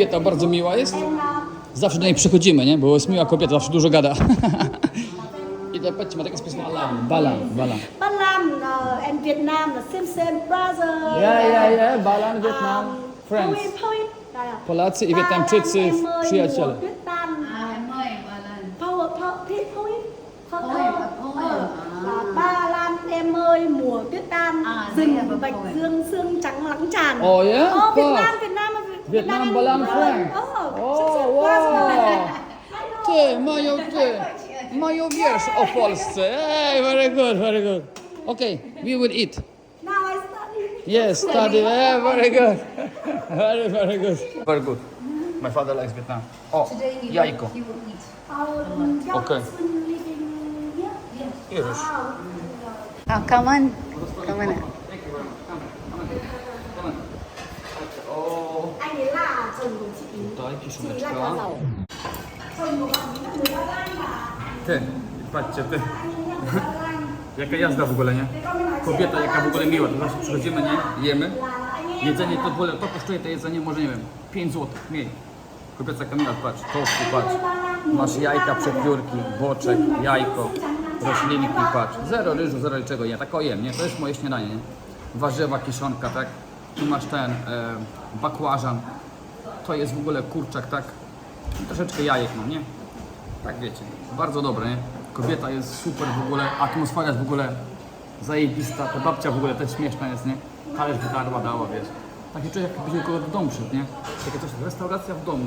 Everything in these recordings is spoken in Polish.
Kobieta bardzo miła jest. Zawsze do niej przychodzimy, nie? Bo jest miła kobieta, zawsze dużo gada. I to patrzcie, ma takie sposób alarm, balan, balan. Ba Lam uh, and Vietnam là same same brother. Ja, ja, ja, balan, Wietnam, Um, friends. Point. Đây à. Polacy i Wietnamczycy, przyjaciele. em ơi, ơi mùa tuyết tan rừng bạch point. dương sương trắng lắng tràn Oh, yeah? Ờ, Việt. Nam Việt Nam Việt Nam em- Balan Ờ, friend. ờ, O, same, same wow! brother. Ty, mają ty, mają wiersz o Polsce. Ej, very good, very good. Okay, we will eat. Now I study. Yes, study. Eh, very good. Very, very good. Very good. My father likes Vietnam. O, Today he jajko. will, he will eat. Our young Okay. husband living here. I ryż. Oh, come on. Come on. Lan mà Ty, patrzcie, ty. Jaka jazda w ogóle, nie? Kobieta jaka w ogóle miła. To właśnie przychodzimy, nie? Jemy. Jedzenie to w ogóle, to kosztuje to jedzenie może, nie wiem, 5 zł, mniej. Kobieca Kamila, patrz, tofu, patrz. Masz jajka, przepiórki, boczek, jajko, roślinki, patrz. Zero ryżu, zero niczego, nie, tak jem, nie? To jest moje śniadanie, nie? Warzywa, kiszonka, tak? Tu masz ten, e, bakłażan. To jest w ogóle kurczak, tak? Troszeczkę jajek mam, nie? Tak wiecie, bardzo dobre, nie? Kobieta jest super w ogóle, atmosfera jest w ogóle zajebista, ta babcia w ogóle też śmieszna jest, nie? Talerz wydarła, dała, wiesz. Taki człowiek jakbyś do kogoś do domu przyszedł, nie? Takie coś, restauracja w domu.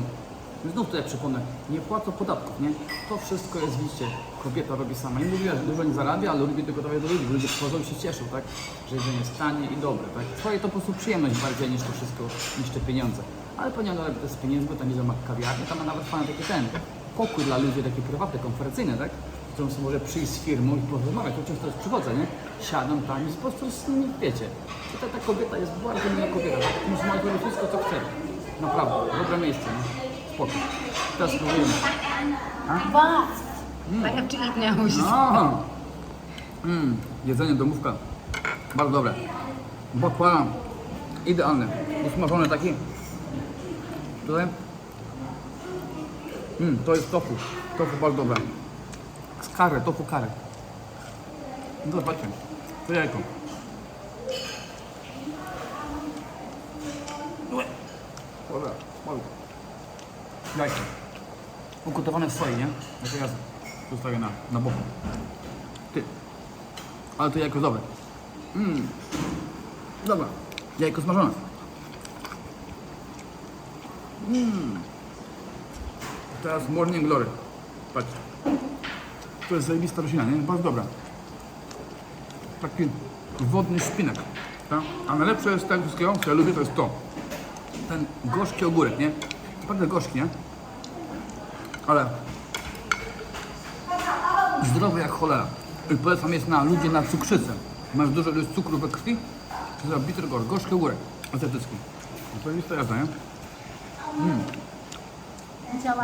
Znów tutaj przypomnę, nie płacą podatków, nie? To wszystko jest, widzicie, kobieta robi sama. I mówiła, że dużo nie zarabia, ale lubi tylko dawać do ludzi, ludzie przychodzą i się cieszą, tak? Że jedzenie jest tanie i dobre, tak? Twoje to po prostu przyjemność bardziej niż to wszystko, niż te pieniądze. Ale pani ona robi to z pieniędzmi, bo tam nie ma kawiarni, tam ma nawet fajny taki ten pokój dla ludzi, taki prywatny, konferencyjny, tak? W którym sobie może przyjść z firmą i porozmawiać, to często też przychodzę, nie? Siadam tam i po prostu z nimi, wiecie, tutaj ta kobieta jest bardzo miła kobieta, tak? Musi ma zrobić wszystko, co chce. Naprawdę, dobre miejsce, nie? Spoko. Teraz spróbujemy. What? I have to eat now. Aha. Mm, jedzenie domówka. Bardzo dobre. Bakłażan. Idealny. Usmażony taki. Tutaj. Mm, to jest tofu. Tofu bardzo dobre. Z kary, tofu kary. No zobaczcie. To jajko. Dobra, smaku. Jajko. Ugotowane w soi, nie? Ja teraz zostawię na, na boku. Ty. Ale to jajko dobre. Mmm. Dobra. Jajko smażone. Mmm. Teraz morning glory. Patrz. To jest zajebista roślina, nie? Bardzo dobra. Taki wodny szpinak. Tak? A najlepsze jest tego wszystkiego, co ja lubię, to jest to. Ten gorzki ogórek, nie? Naprawdę gorzki, nie? Ale zdrowy jak cholera. I polecam jest na ludzi na cukrzycę. Masz dużo ilość cukru we krwi, to za bitter gor, gorzki ogórek azjatycki. No to jest to jazda, nie? Mm.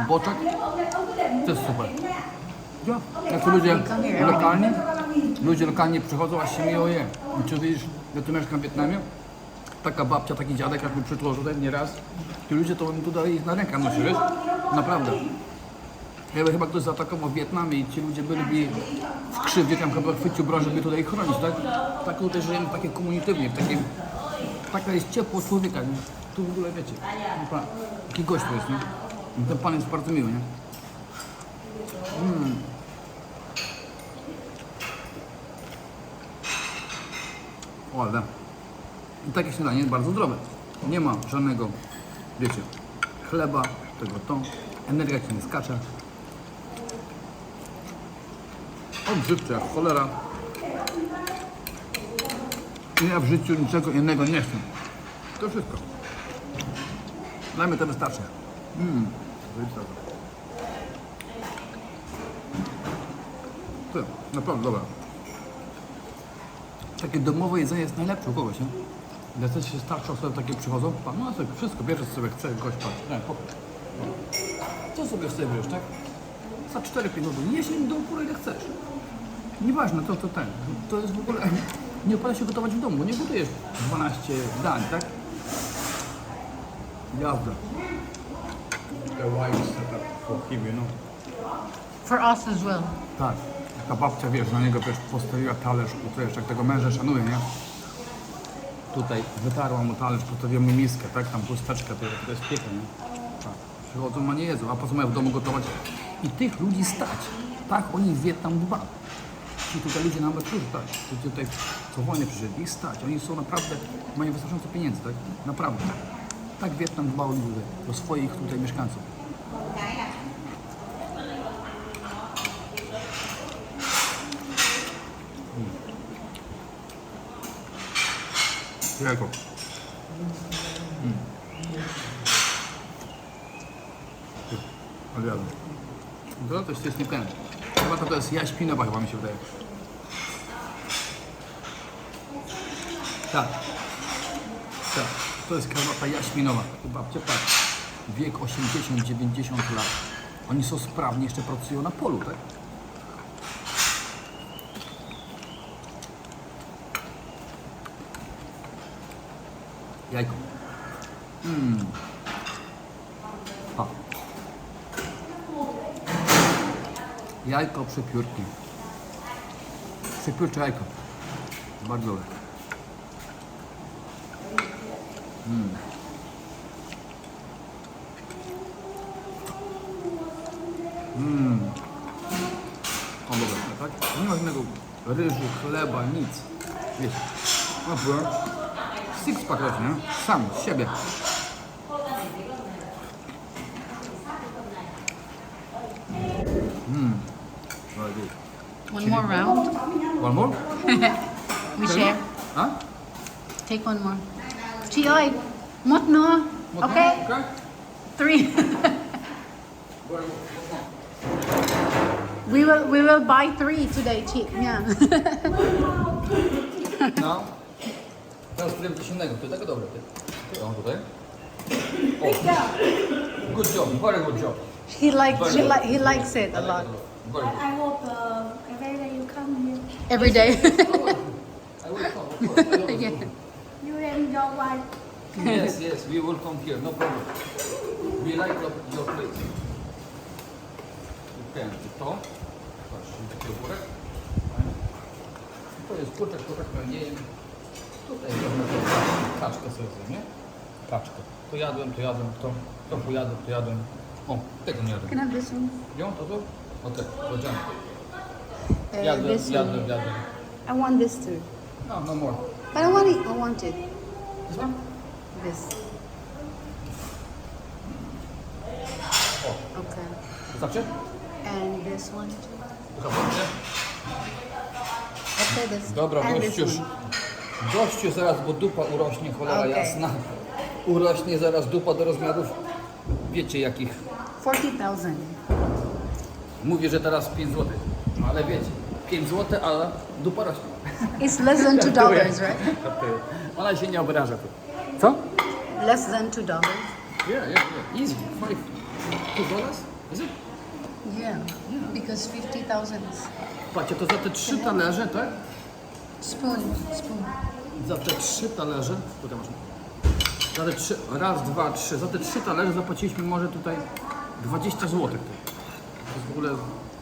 Boczek to jest super. Ja, jak to ludzie lokalni, ludzie lokalni przychodzą, aż się miło je. I czy widzisz, ja tu mieszkam w Wietnamie, taka babcia, taki dziadek, jak mi przytłożył tutaj nieraz, ci ludzie to bym tutaj ich na rękę nosi, wiesz? Naprawdę. Jakby chyba ktoś zaatakował Wietnam i ci ludzie byli w krzywdzie, tam chyba chwycił broń, żeby tutaj ich chronić, tak? Tak tutaj żyjemy takie komunitywnie, w takim... Taka jest ciepło człowieka, nie? Tu w ogóle wiecie, taki gość to jest, nie? I Ten pan jest bardzo miły, nie? O, ale... I takie śniadanie jest bardzo zdrowe. Nie ma żadnego, wiecie, chleba, tego to, energia ci nie skacze. Odżywcze jak cholera. Ja w życiu niczego innego nie chcę. To wszystko. Dla mnie to wystarczy. Mmm. To naprawdę dobra. Takie domowe jedzenie jest najlepsze u kogoś, nie? Jacyś się starsze osoby takie przychodzą, pan, no sobie wszystko bierzesz sobie chce, gość patrz. Nie. Co sobie sobie bierzesz, tak? Za 4 pieniądze. Jeśli do upór ile chcesz. Nieważne, to, to ten. To jest w ogóle... Nie opłaca się gotować w domu, bo nie gotujesz 12 dań, tak? Jazda. wide setup for him, you know. For us as well. Tak. Ta babcia, wiesz, na niego wiesz, postawiła talerz, to jeszcze jak tego męża szanuje, nie? Tutaj wytarła mu talerz, postawiła mu miskę, tak? Tam chusteczkę, to, to jest piękne, nie? Tak. Przychodzą, a nie jedzą, a po co mają w domu gotować? I tych ludzi stać. Tak, oni Wietnam dba. Ci tutaj ludzie na emeryturze, tak, ci tutaj co wojny przyszedli, stać. Oni są naprawdę, mają wystarczająco pieniędzy, tak? Naprawdę. Tak Wietnam dba o ludzi, o swoich tutaj mieszkańców. Jajko. Mm. Ale jadę. To, to jest nie ten. Chyba to, to jest jaśminowa, chyba mi się wydaje. Tak. Tak. To jest karbata jaśminowa. Chyba tak. Wiek 80-90 lat. Oni są sprawni, jeszcze pracują na polu, tak? Jajko. Mmm. Jajko przepiórki. Przepiórcze jajko. Bardzo dobre. Mmm. Mmm. O, dobra, tak? Nie ma żadnego ryżu, chleba, nic. Wiecie. No, byłem. Six pack rośnie, nie? Sam, z siebie. Mmm. Very good. One more round. One more? We share. Huh? Take one more. Chị ơi, một nữa. Một Okay. more? Okay. Three. we will we will buy three today, chị. Yeah. No. Teraz spróbuję coś innego. To jest dobre. Ty. Ty, tutaj. O. Good job. Very good job. he likes he, li- he likes it a lot. Very good. I hope uh, every day you come here. Every day. I will come. of course. I always Yeah. You your wife. Yes, yes, we will come here, no problem. We like your, your place. I to. Patrzcie, taki ogórek. To jest kurczak, kurczak pełniejem. Tutaj można kaczkę sobie zjem, nie? Kaczkę. To jadłem, to jadłem, to, to pojadłem, to jadłem. O, tego nie jadłem. Can I have this one? To tu? Okej, powiedziałem. Uh, Jadłem, this jadłem, jadłem. I want this too. No, no more. But I want it. I want it. This one? This. Okay. Wystarczy? And this one too. Zobaczcie. Okay, this. Dobra, and this gościuś. one. Gościu zaraz, bo dupa urośnie, cholera Okej. jasna. Urośnie zaraz dupa do rozmiarów, wiecie jakich. 40,000. Mówię, że teraz 5 zł. No ale wiecie, 5 zł, ale dupa rośnie. It's less than two dollars, right? Ona się nie obraża. Co? Less than two dollars. Yeah, yeah, yeah. Easy. Five. Two dollars? Is it? Yeah, because fifty thousand Patrzcie, to za te trzy talerze, tak? spoon, spoon. Za te trzy talerze, tutaj masz. Za te trzy, raz, dwa, trzy. Za te trzy talerze zapłaciliśmy może tutaj 20 zł. To jest w ogóle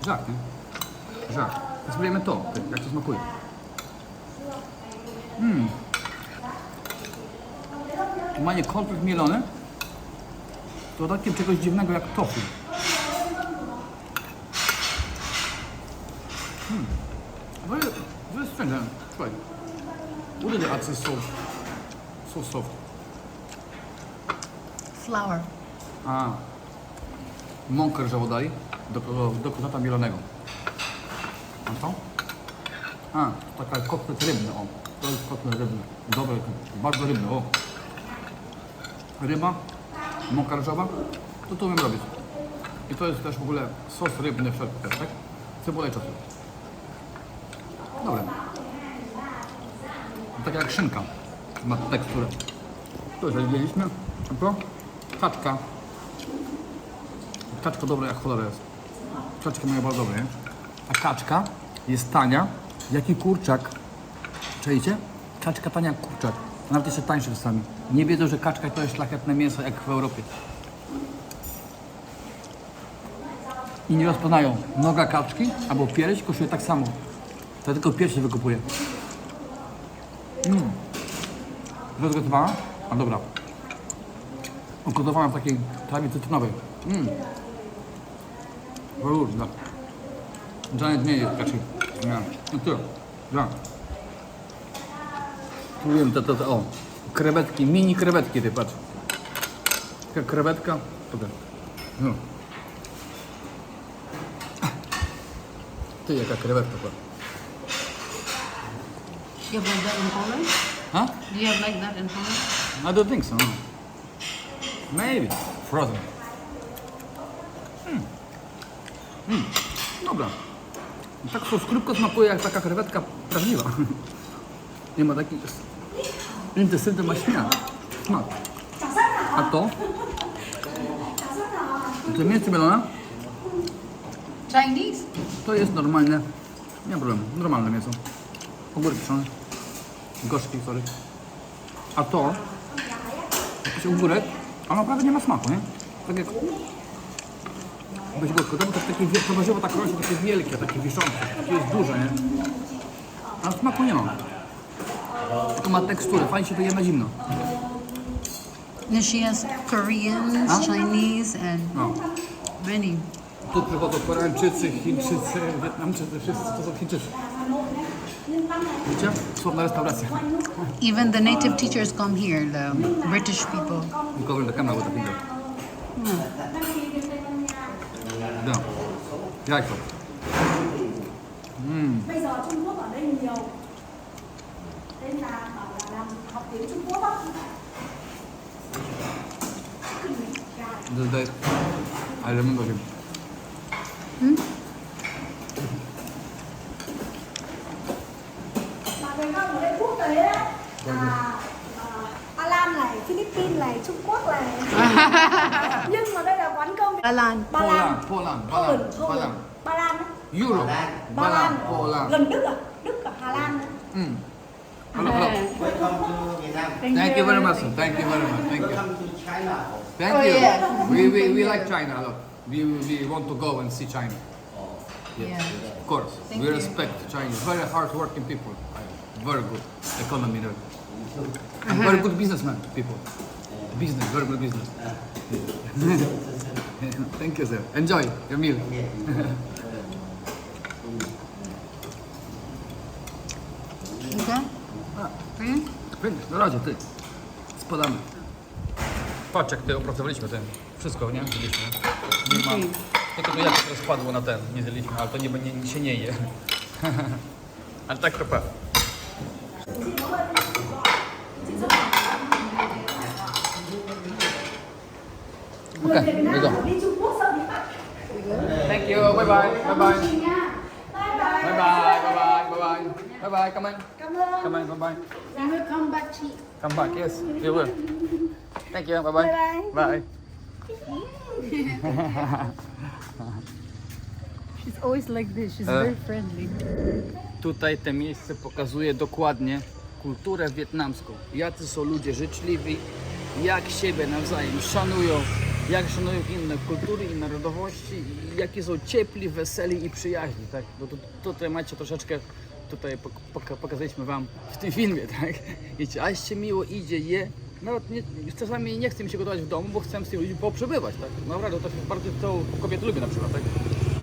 żart, nie? Żart. Spróbujemy to, jak to smakuje. Mmm. Manie kotlet mielony z dodatkiem czegoś dziwnego jak tofu. Hmm. Very, very strange. huh? Try. What are the so so soft? Flour. A. Mąkę rżawą dali do, do, do mielonego. A to? A, taka kotlet rybny, o. To jest kotlet rybny. Dobry, bardzo rybny, o. Ryba, mąka rżawa, to to umiem robić. I to jest też w ogóle sos rybny wszelki też, tak? Cebula i czosnek. Dobre. Tak jak szynka ma teksturę. To już. A to? Kaczka. Kaczka dobra jak cholera jest. Kaczki mają bardzo dobre, nie? A kaczka jest tania, jak i kurczak. Czajcie? Kaczka tania jak kurczak. Nawet jeszcze tańsze czasami. Nie wiedzą, że kaczka to jest szlachetne mięso jak w Europie. i nie rozpoznają noga kaczki albo pierś kosztuje tak samo. To tylko pierś się wykupuje. Mmm. Rozgotowana? A dobra. Ugotowana w takiej trawie cytrynowej. Mmm. Różne. Janet nie jest kaczki. Nie. No tyle. Ja. Tu wiem, to, to, to, o. Krewetki, mini krewetki, ty patrz. Taka krewetka. Tutaj. No. Ty, jaka krewetka, patrz. You like that in Poland? Ha? Do you have like that in Poland? I don't think so. No. Maybe. Frozen. Mm. Mm. Dobra. Tak to skrótko smakuje jak taka krewetka prawdziwa. Nie ma taki intensywny ma śmiech. Smak. A to? To mięso mielone? Chinese? To jest normalne. Nie ma problemu. Normalne mięso. Ogórek kiszony. Gorzki, sorry. A to jakiś ogórek, a naprawdę nie ma smaku, nie? Tak jak weź go to jest takie, to warzywo tak rośnie, takie wielkie, takie wiszące, takie jest duże, nie? A smaku nie ma. Tylko ma teksturę, fajnie się to je na zimno. And she has Koreans, Huh? Chinese, and No. many. Tu przychodzą Koreańczycy, Chińczycy, Wietnamczycy, wszyscy to są Chińczycy. Widzicie? Słowna restauracja. Even the native teachers come here, the British people. You cover the camera with a finger. Rất là. Bây giờ Trung Quốc ở đây nhiều. Nên là bảo là làm học tiếng Trung Quốc á. This day, I remember him. Hmm? Alan này, Philippines này, Trung Quốc này. Nhưng mà đây là quán cơm Ba Lan. Ba Lan Poland, Poland, Poland, Poland, Poland Ba Europe, Ba Lan Poland. Gần Đức à? Đức cả Hà Lan nữa Mm. Hello, hello. Welcome to Vietnam. Thank you very much. sir. Thank you very much. Thank you. Welcome to China. Thank Oh, you. yeah. We, we, we like China a lot. We, we want to go and see China. Yeah. Of course. Thank we you. respect China. Very hard-working people. Very good economy there. And very good businessmen people. Business, very good business. Thank you, sir. Enjoy your meal. Okay? Hmm? Będziesz, na razie ty. Spadamy. Patrz jak ty opracowaliśmy ten. Wszystko, nie? Zjedliśmy. Nie ma. Tylko to jak to spadło na ten. Nie zjedliśmy, ale to nie, nie, się nie je. ale tak to pewnie. Việt Nam go. Thank you. Bye bye. Bye bye. Bye bye Bye bye. Bye bye. Bye bye. Bye bye. Come on. Come on. Bye bye. I will come back. Come back. Yes. You will. Thank you. Bye bye. Bye Bye. She's always like this. She's Uh. very friendly. Tutaj te miejsce pokazuje dokładnie kulturę wietnamską. Jacy są ludzie życzliwi, jak siebie nawzajem szanują, jak szanują inne kultury i narodowości, i jakie są ciepli, weseli i przyjaźni. Tak? No to, tutaj macie troszeczkę, tutaj pok- poka- pokazaliśmy Wam w tym filmie, tak? Wiecie, aż się miło idzie, je. Nawet nie, czasami nie chcę mi się gotować w domu, bo chcę z tymi ludźmi poprzebywać, tak? Naprawdę, to bardzo to kobiety lubię na przykład, tak?